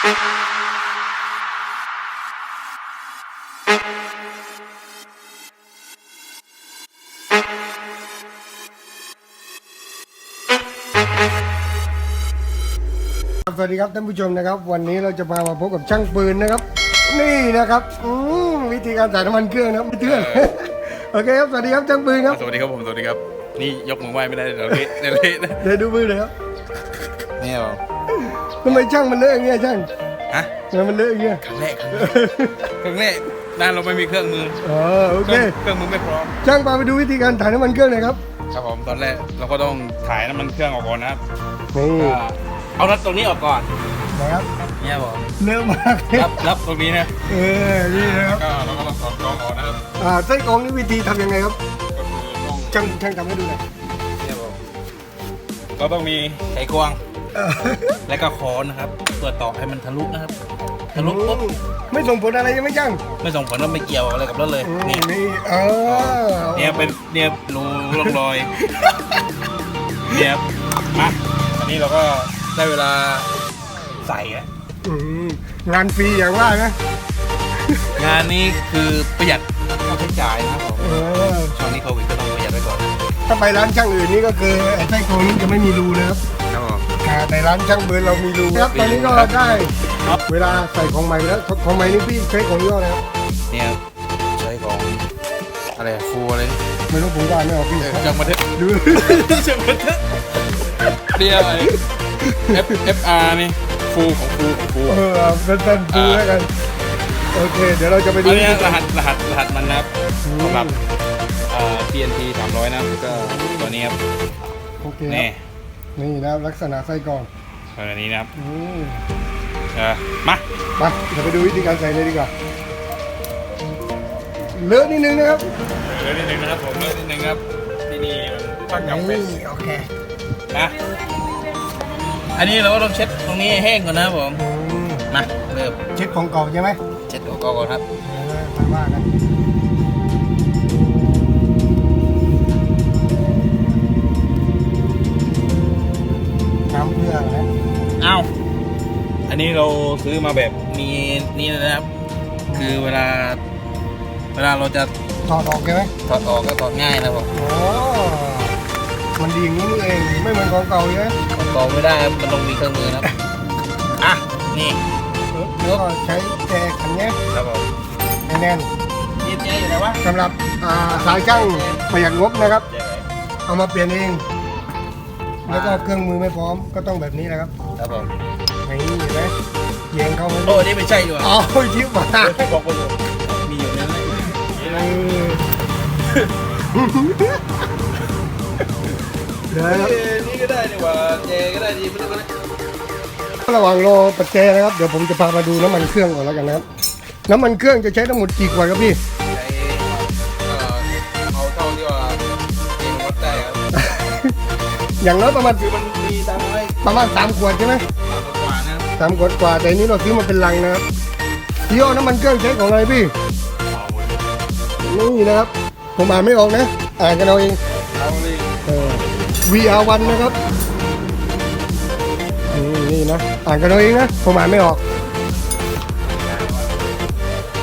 ครับสวัสดีครับท่านผู้ชมนะครับ วันนี้เราจะมามาพบกับช่างปืนนะครับ นี่นะครับอืมวิธีการใส่น้ำมันเครื่องนะครับเพื่อนโอเคครับสวัสดีครับช่างปืนครับสวัสดีครับผมสวัสดีครับ นี่ยกมือไหว้ไม่ได้เดี๋ยวเละเดี๋ยวเละนะเดี๋ยวดูมือเลยครับนี่ครับทำไมช่างมันเลอะอย่างเงี้ยช่างฮะทำไมมันเลอะอย่างเงี้ยครั้งแรกครั้งแรกครั้งแรกด้านเราไม่มีเครื่องมืออ๋อโอเคเครื่องเครื่องมือไม่พร้อม ช่างพาไปดูวิธีการถ่ายน้ำมันเครื่องหน่อยครับ ครับผมตอนแรกเราก็ต้องถ่ายน้ำมันเครื่องออกก่อนนะครับนี่ก็เอาน็อตตรงนี้ออกก่อนนะครับเนี่ยผมเลอะมากเลยรับรับตรงนี้นะเออนี่นะครับก็เราก็ต้องถอดกรองออกนะครับอ่าไส้กรองนี่วิธีทำยังไงครับก็คือต้องช่างช่างทำให้ดูหน่อยเนี่ยผมเราต้องมีไขควงเออ และก็ค้อนนะครับเพื่อต่อให้มันทะลุนะครับ ทะลุปุ๊บไม่ส่งผลอะไรใช่ไหมช่างไม่ส่งผลว่าไม่เกี่ยวอะไรกับรถเลยอืมนี่นี่เออเนี่ยเป็นเนี่ยรูร่องรอยเนี่ยครับมาอันนี้เราก็ได้เวลาใส่แล้วอืมงานฟรีอย่างว่านะ งานนี้คือประหยัดค่าใช้จ่ายนะครับผมเออช่วงนี้โควิดก็ต้องประหยัดไว้ก่อน ถ้าไปร้านช่างอื่นนี่ก็คือไอ้ไส้กรองนี้จะไม่มีรูนะครับครับผม อ่าในร้านช่างเบิร์นเรามีรูครับตอนนี้ก็ได้ เวลาใส่ของใหม่แล้วของใหม่นี่พี่ใช้ของยี่ห้ออะไรครับเนี่ยครับใช้ของอะไรฟูอะไรไม่รู้ผมก็อ่านไม่ออกพี่จังมาเถอะดูจังมาเถอะเรียกอะไร F F R นี่ฟูของฟูของฟูเออเป็นๆดูแล้วกันโอเค เดี๋ยวเราจะไปดูอันนี้รหัสรหัสรหัสมันนะครับสำหรับเอ่อ TNT 300 นะครับก็ตัวนี้ครับโอเคนี่ นี่นะลักษณะไส้กรองตัวนี้นะครับอืมเออมาไปเดี๋ยวไปดูวิธีการใส่เลยดีกว่าเลอะนิดนึงนะครับเดี๋ยวนิดนึงนะครับผมเริ่มนิดนึงครับที่นี่มันตั้งกับเป็นี่นโอเคนะอันนี้เราก็ต้องเช็ดตรงนี้ให้แห้งก่อนนะครับผมอืมมาเริ่มเช็ดของเก่าใช่ไหมเช็ดตัวก่อนครับ อ้าวอันนี้เราซื้อมาแบบมีนี่นะครับ คือเวลา เวลาเราจะถอดออกใช่ไหมถอดออกก็ถอดง่ายนะครับผมโอ้มันดีอย่างนี้นี่เองไม่เหมือนของเก่าใช่ไหมถอดกองไม่ได้ครับมันต้องมีเครื่องมือนะครับอะนี่แล้วก็ใช้แจขันเนี้ยครับผมให้แน่นนี่เจ๊อยู่ไหนวะสำหรับอ่าสายช่างประหยัดงบนะครับ เอามาเปลี่ยนเอง แล้วก็เครื่องมือไม่พร้อมก็ต้องแบบนี้แหละครับครับผมนี่เห็นไหมเยียงเข้าไปโอ้นี่ไม่ใช่ดีกว่าอ๋อชิบมาบอกไปเลยมีอยู่นั่นแหละเดี๋ยวเอ้นะครับยนี่ก็ได้ดีกว่าเจก็ได้ดีไม่ต้องก็ได้ระหว่างรอปัจเจนะครับ เดี๋ยวผมจะพามาดูน้ำมันเครื่องก่อนแล้วกันนะครับ น้ำมันเครื่องจะใช้ทั้งหมดกี่ขวดครับพี่ อย่างน้อยประมาณคือมันมีตามไว้ประมาณสามขวดใช่ไหมตามกว่านะครับสามขวดกว่า แต่อันนี้เราซื้อมาเป็นลังนะครับยี่ห้อน้ำมันเครื่องใช้ของอะไรพี่นี่นะครับ ผมอ่านไม่ออกนะ อ่านกันเอาเองเอาเลยเออ VR1 นะครับนี่นี่นะ อ่านกันเอาเองนะ ผมอ่านไม่ออก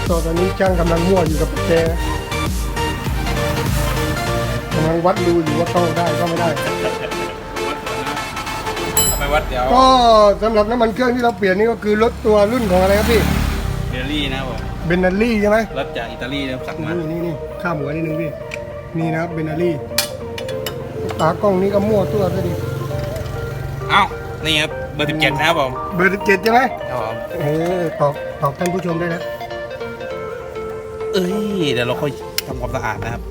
ตอนนี้ช่างกำลังมั่วอยู่กับปัจเจนะกำลังวัดดูอยู่ว่าเข้าได้ก็ไม่ได้เอาไป วัดเดี๋ยวก็สำหรับน้ำมันเครื่องที่เราเปลี่ยนนี่ก็คือรถตัวรุ่นของอะไรครับพี่เดลี่นะครับผมเบนนารี่ใช่ไหมรถจากอิตาลีนะครับสั่งมานี่นี่นี่ข้ามหัวนิดนึงพี่นี่นะครับเบนนารี่ตากล้องนี้ก็มั่วตัวซะดิเอ้านี่ครับเบอร์สิบเจ็ดนะครับผมเบอร์เจ็ดใช่ไหมครับผมเออตอบตอบท่านผู้ชมได้นะเอ้ยเดี๋ยวเราค่อยทำความสะอาดนะครับ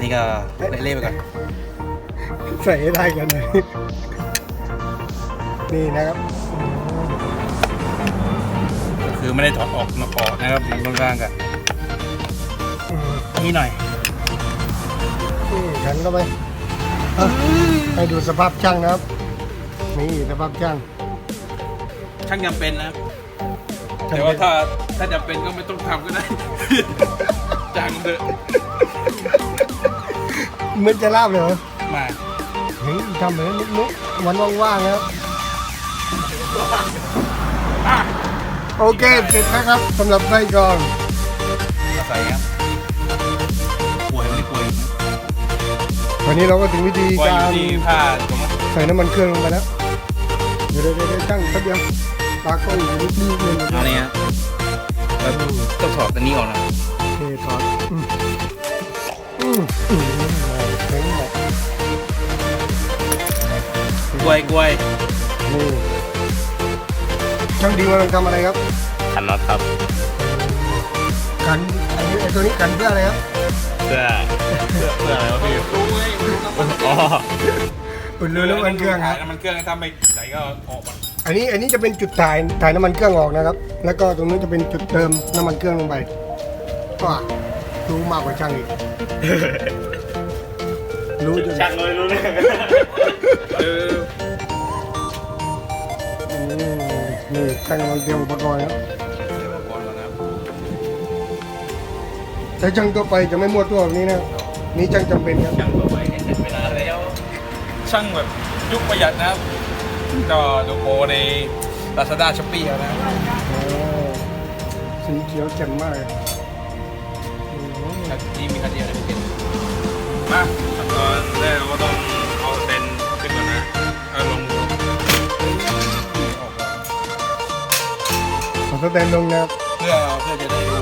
นี่ก็เละๆไปก่อน ใส่ให้ได้กันเลย นี่นะครับคือไม่ได้ถอดออกมาก่อนนะครับมันค่อนข้างกันอืมนี่หน่อยนี่ขันเข้าไปอะให้ดูสภาพช่างนะครับ นี่สภาพช่างช่างจำเป็นนะครับจำเป็นแต่ว่าถ้าถ้าจำเป็นก็ไม่ต้องทำก็ได้จ้างเถอะเหมือนจะลาบเลยเหรอมา เฮ้ยทำเหมือนนุกๆวันว่างๆนะครับอะ โอเคเสร็จแล้วครับสำหรับไส้กรองใส่ครับป่วยไม่ได้ป่วยวันนี้เราก็ถึงวิธีป่วยกาอยู่รที่ผ้าตรงนั้นใส่น้ำมันเครื่องลงไปแล้วเดี๋ยวเดี๋ยวเดี๋ยวช่างแป๊บเดียวตากล้องอยู่นิดนึงเลยเอาเนี่ยแล้วต้องถอดอันนี้ออกนะโอเคถอดอืมอืมอืมแข็งแบบกล้วยกล้วยนี่ ช่างดีมันทำอะไรครับขันน็อตครับกันอันนี้ไอ้ตัวนี้กันเพื่ออะไรครับเพื่อเพื่อเพื่ออะไรวะพี่อ๋ออุ่นเรือน้ำมันเครื่องครับน้ำมันเครื่องถ้าไม่ใส่ก็ออกมาอันนี้อันนี้จะเป็นจุดถ่ายถ่ายน้ำมันเครื่องออกนะครับ แล้วก็ตรงนี้จะเป็นจุดเติมน้ำมันเครื่องลงไปก็รู้มากกว่าช่างอีกรู้จนช่างเลยรู้เลยเอออืม นี่ช่างกำลังเตรียมอุปกรณ์ครับเดี๋ยวก่อนก่อนนะครับแต่ช่างตัวไปจะไม่มั่วตัวแบบนี้นะนี่ช่างจำเป็นครับช่างตัวไปเสร็จเวลาแล้ว ช่างแบบยุคประหยัดนะครับ ก็ดูโปรใน Lazada Shopee เอานะครับโอ้สีเขียวแจ่มมากเลยอืมนี่มีคันเดียวนะพี่เก่งมาขั้นตอนแรกเราก็ต้อง สแตนลงนะครับเพื่อเพื่อจะได้ดู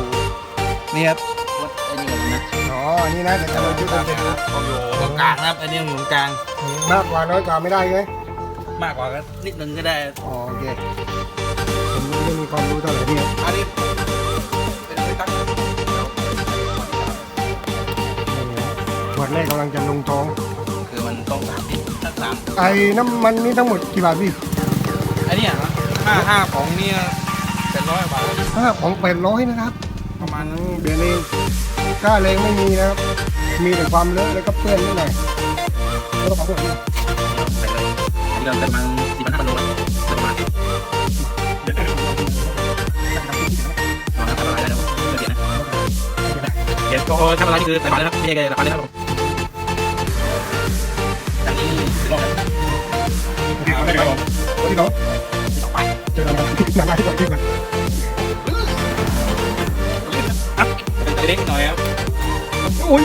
นี่ครับวัดไอ้นี่ก่อนนะอ๋ออันนี้นะเดี๋ยวจะมาจุดกกัลานงเสร็จนะครับเอาอยู่ตรงกลางนะครับอันนี้อยู่ตรงกลางมากกว่าน้อยกว่าไม่ได้ไหมมากกว่าก็นิดนึงก็ได้อ๋อโอเคผมไม่ได้มีความรู้เท่าไหร่พี่ครับอันนี้เป็นไปตั้งขวดแรกกำลังจะลงท้องคือมันต้องสามสิบสักสามไอ้น้ำมันนี่ทั้งหมดกี่บาทพี่อันเนี้ยห้าห้าของเนี่ย เป็นร้อยบาทห้าของแปดร้อยนะครับ ประมาณอืนั้นมเดี๋ยวนี้ค่าแรงไม่มีนะครับ มีแต่ความเลอะแล้วก็เปื้อนนิดหน่อยแล้วก็ของพวกนี้ใส่เลยนี่เราจะมันสี่พันห้าพันโลแล้วประมาณนี้ลองทำอะไรได้แล้วเดี๋ยวนะเดี๋ยวก็ทำอะไรนี่คือใส่บาทนะครับไม่ใช่แค่ละพันนะครับผมจากนี้ถึงรอบแล้วเอาได้ครับผมวันที่เขาต่อไป เจอกันครับนานๆที่ก่อนที่ก่อนอะเป็นเล็กหน่อยครับโอ้ย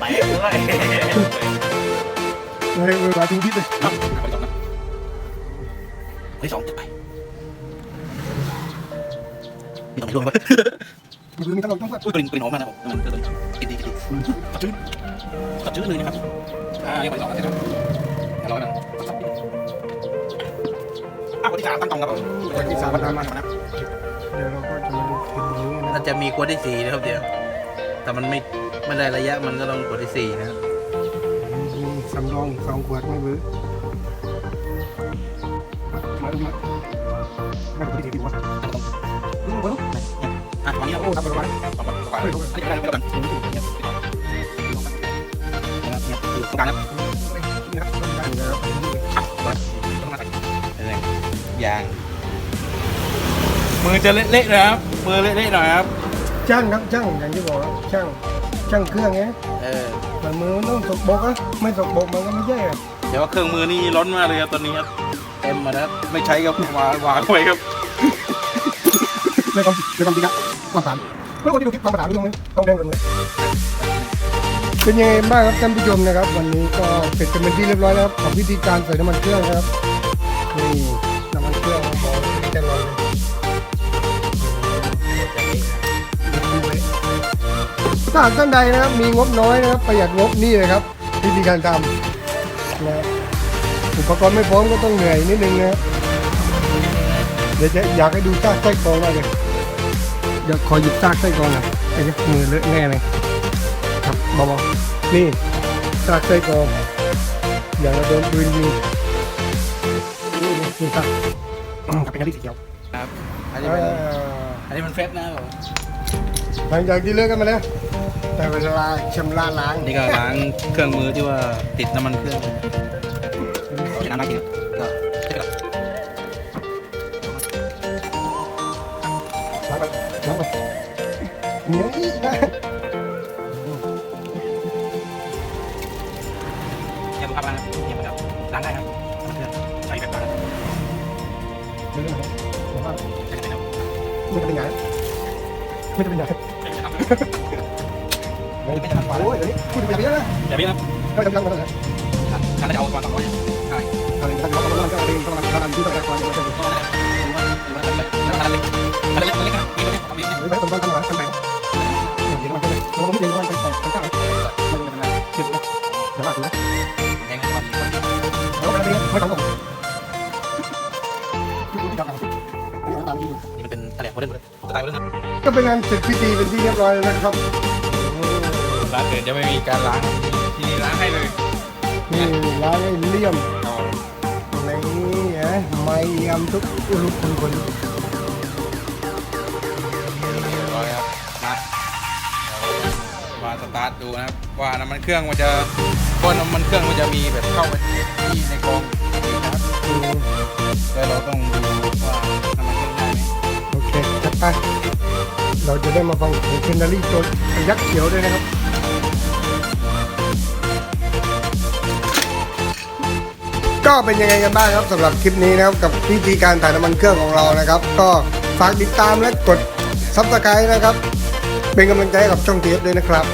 ไปด้วยเลยเวลาทิ้งที่เลยไปต่อนะเฮ้ยสองจะไปมีต้องมีร่วงไหมมันมีตลกต้องฟัดอุ้ยกลิ่นกลิ่นหอมมากนะผมมันจะกินดีกินดีสดชื่นสดชื่นเลยนะครับอ่ายังไปสองกันนะครับร้อยนะ อะคนที่สามตั้งกล่องครับผมวันที่สามมาตามมามามานะเดี๋ยวเราก็จะมาดูทีนี้นะน่าจะมีขวดที่สี่นะครับเดี๋ยว แต่มันไม่ไม่ได้ระยะมันก็ต้องขวดที่สี่นะครับมีสำรองอีกสองขวดไม่เบื้อมาดูมาไม่ดูที่ที่วัดดูมาดูอะวางนี้นะโอ้ทำอะไรวางวางวางอันนี้ไม่ได้ไม่ได้กันเนี่ยเนี่ยคือตรงกลางนะนี่ครับ ยาง มือจะเละๆนะครับ มือเละๆหน่อยครับ ช่างครับช่างอย่างที่บอกครับช่างช่างเครื่องไงเออ แต่มือมันต้องสกบกอะไม่สกบกมันก็ไม่ใช่อะเดี๋ยวว่าเครื่องมือนี่ร้อนมากเลยครับตอนนี้ครับเต็มมาแล้วไม่ใช้ครับวางวางไว้ครับ เลยความเลยความจริงอะความสารเพื่อคนที่ดูคลิปความสารดูตรงนี้ต้องแดงกันเลยเป็นยังไงบ้างครับท่านผู้ชมนะครับ วันนี้ก็เสร็จกันเป็นที่เรียบร้อยแล้วครับกับวิธีการใส่น้ำมันเครื่องนะครับ ถ้าหากท่านใดนะครับ มีงบน้อยนะครับ ประหยัดงบนี่เลยครับวิธีการทำนะอุปกรณ์ไม่พร้อมก็ต้องเหนื่อยนิดนึงนะครับเดี๋ยวจะอยากให้ดูซากไส้กรองมากเลยเดี๋ยวขอหยิบซากไส้กรองหน่อยไอ้เนี่ยมือเลอะแน่เลยครับเบาๆนี่ซากไส้กรองอย่างเราโดนปืนยิงนี่นี่ซากอืมเป็นกระดิ่งสีเขียวครับอันนี้อ่เป็นาอันนี้มันเฟสนะครับผม หลังจากที่เลิกกันมาแล้ว แต่เวลาชำระล้าง นี่ก็ล้างเครื่องมือที่ว่าติดน้ำมันเครื่องเป็นน้ำน่ากินก็ใไม่จะเป็นไงไม่ทันกว่าโอ้ยเดี๋ยวนี้พูดถึงแบบนี้นะอย่าพี่นะก็จะยังมาแล้วนะฉันจะเอาประมาณสองร้อยใช่อะไรท่านเขากำลังจะเองกำลังกำลังที่ต้องการความเป็นก็ได้หรือว่าหรือว่าอะไรเล็กอะไรเล็กอะไรเล็กนะมีคนทำเองเนี่ยหรือไม่ต้องทำงานทำแบ่งเดี๋ยวมันก็เลยเราไม่เองว่าเป็นแต่เป็นข้าวมันเป็นอะไรเก็บนะเดี๋ยวว่าถูกนะแดงความแล้วไม่ได้ไม่ต้องส่งนี่มันเป็นอะไรโม เดิร์นสไตล์โมเดิร์นก็เป็นงานเสร็จพิธีเป็นที่เรียบร้อยแล้วนะครับร้านอื่นจะไม่มีการล้างที่นี่ล้างให้เลยนี่ร้านไอ้เลี่ยมในนี้นะไม่ยำทุกลุกทุกคนเรียบร้อยครับมามาสตาร์ทดูนะครับว่าน้ำมันเครื่องมันจะก้นน้ำมันเครื่องมันจะมีแบบเข้าไปที่ในกองนะครับแล้วเราต้องดู เราจะได้มาฟังของเคนนารีตัวยักษ์เขียวด้วยนะครับก็เป็นยังไงกันบ้างครับสำหรับคลิปนี้นะครับกับวิธีการถ่ายน้ำมันเครื่องของเรานะครับ ก็ฝากติดตามและกดซับสไครต์นะครับ เป็นกำลังใจให้กับช่องเทปด้วยนะครับ